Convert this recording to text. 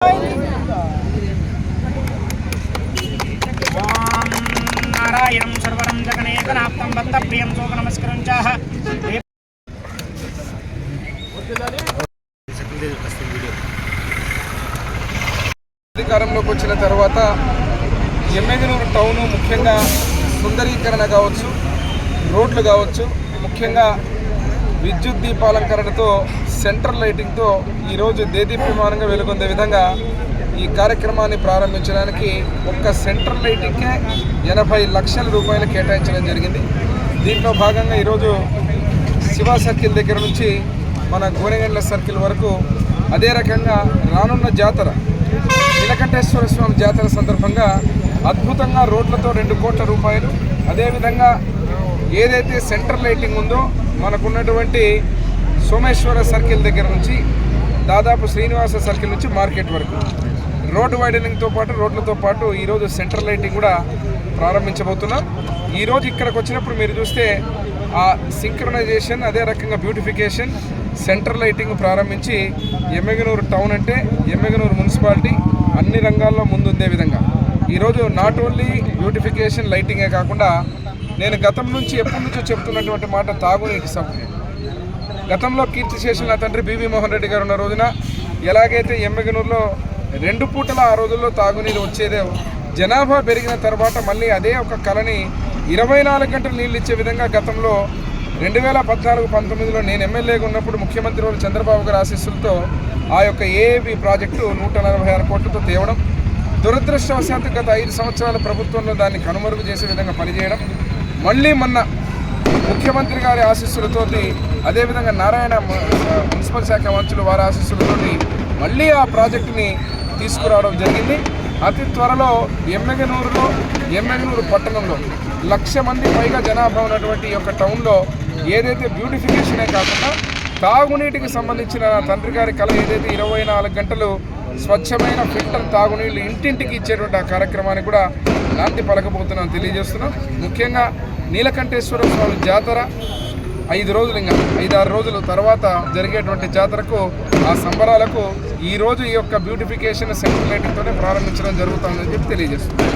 ఓం నారాయణం సర్వరం జగనేకనాప్తం బద్ధ ప్రియం శోక నమస్కరం అధికారంలోకి వచ్చిన తర్వాత ఎమ్మెగనూరు టౌను ముఖ్యంగా సుందరీకరణ కావచ్చు రోడ్లు కావచ్చు ముఖ్యంగా విద్యుత్ దీపాలంకరణతో సెంట్రల్ లైటింగ్తో ఈరోజు దేదీప్యమానంగా వెలుగొందే విధంగా ఈ కార్యక్రమాన్ని ప్రారంభించడానికి ఒక్క సెంట్రల్ లైటింగ్కే ఎనభై లక్షల రూపాయలు కేటాయించడం జరిగింది. దీంట్లో భాగంగా ఈరోజు శివ సర్కిల్ దగ్గర నుంచి మన గోనెగండ్ల సర్కిల్ వరకు అదే రకంగా రానున్న జాతర నీలకంఠేశ్వర స్వామి జాతర సందర్భంగా అద్భుతంగా రోడ్లతో రెండు కోట్ల రూపాయలు. అదేవిధంగా ఏదైతే సెంటర్ లైటింగ్ ఉందో మనకున్నటువంటి సోమేశ్వర సర్కిల్ దగ్గర నుంచి దాదాపు శ్రీనివాస సర్కిల్ నుంచి మార్కెట్ వరకు. రోడ్డు వైడనింగ్తో పాటు రోడ్లతో పాటు ఈరోజు సెంట్రల్ లైటింగ్ కూడా ప్రారంభించబోతున్నాం. ఈరోజు ఇక్కడికి వచ్చినప్పుడు మీరు చూస్తే ఆ సింక్రనైజేషన్ అదే రకంగా బ్యూటిఫికేషన్ సెంట్రల్ లైటింగ్ ప్రారంభించి ఎమ్మెగనూరు టౌన్ అంటే ఎమ్మెగనూరు మున్సిపాలిటీ అన్ని రంగాల్లో ముందుందే విధంగా. ఈరోజు నాట్ ఓన్లీ బ్యూటిఫికేషన్ లైటింగే కాకుండా నేను గతం నుంచి ఎప్పటి నుంచో చెప్తున్నటువంటి మాట తాగునీటి సమస్య గతంలో కీర్తిశేషులు నా తండ్రి బీవీ మోహన్ రెడ్డి గారు ఉన్న రోజున ఎలాగైతే ఎమ్మెగనూరులో రెండు పూటల ఆ రోజుల్లో తాగునీరు వచ్చేదే జనాభా పెరిగిన తర్వాత మళ్ళీ అదే ఒక కళని ఇరవై నాలుగు గంటలు నీళ్ళు ఇచ్చే విధంగా గతంలో రెండు వేల పద్నాలుగు పంతొమ్మిదిలో నేను ఎమ్మెల్యేగా ఉన్నప్పుడు ముఖ్యమంత్రి వారు చంద్రబాబు గారి ఆశీస్సులతో ఆ యొక్క ఏఏబి ప్రాజెక్టు నూట నలభై ఆరు కోట్లతో తేవడం దురదృష్టవశాత్తు గత ఐదు సంవత్సరాల ప్రభుత్వంలో దాన్ని కనుమరుగు చేసే విధంగా పనిచేయడం మళ్ళీ మొన్న ముఖ్యమంత్రి గారి ఆశీస్సులతో అదేవిధంగా నారాయణ మున్సిపల్ శాఖ మంత్రులు వారి ఆశీస్సులతో మళ్ళీ ఆ ప్రాజెక్టుని తీసుకురావడం జరిగింది. అతి త్వరలో ఎమ్మెగనూరులో ఎమ్మెగనూరు పట్టణంలో లక్ష మంది పైగా జనాభా ఉన్నటువంటి యొక్క టౌన్లో ఏదైతే బ్యూటిఫికేషనే కాకుండా తాగునీటికి సంబంధించిన తండ్రి గారి కళ ఏదైతే ఇరవై నాలుగు గంటలు స్వచ్ఛమైన ఫిల్టర్ తాగునీళ్ళు ఇంటింటికి ఇచ్చేటువంటి ఆ కార్యక్రమాన్ని కూడా లాంటి పలకబోతున్నాను తెలియజేస్తున్నాం. ముఖ్యంగా నీలకంఠేశ్వర స్వామి జాతర ఐదు రోజులు ఇంకా ఐదారు రోజుల తర్వాత జరిగేటువంటి జాతరకు ఆ సంబరాలకు ఈ రోజు ఈ యొక్క బ్యూటిఫికేషన్ సెంట్రల్ లైటింగ్తోనే ప్రారంభించడం జరుగుతుందని చెప్పి తెలియజేస్తున్నాం.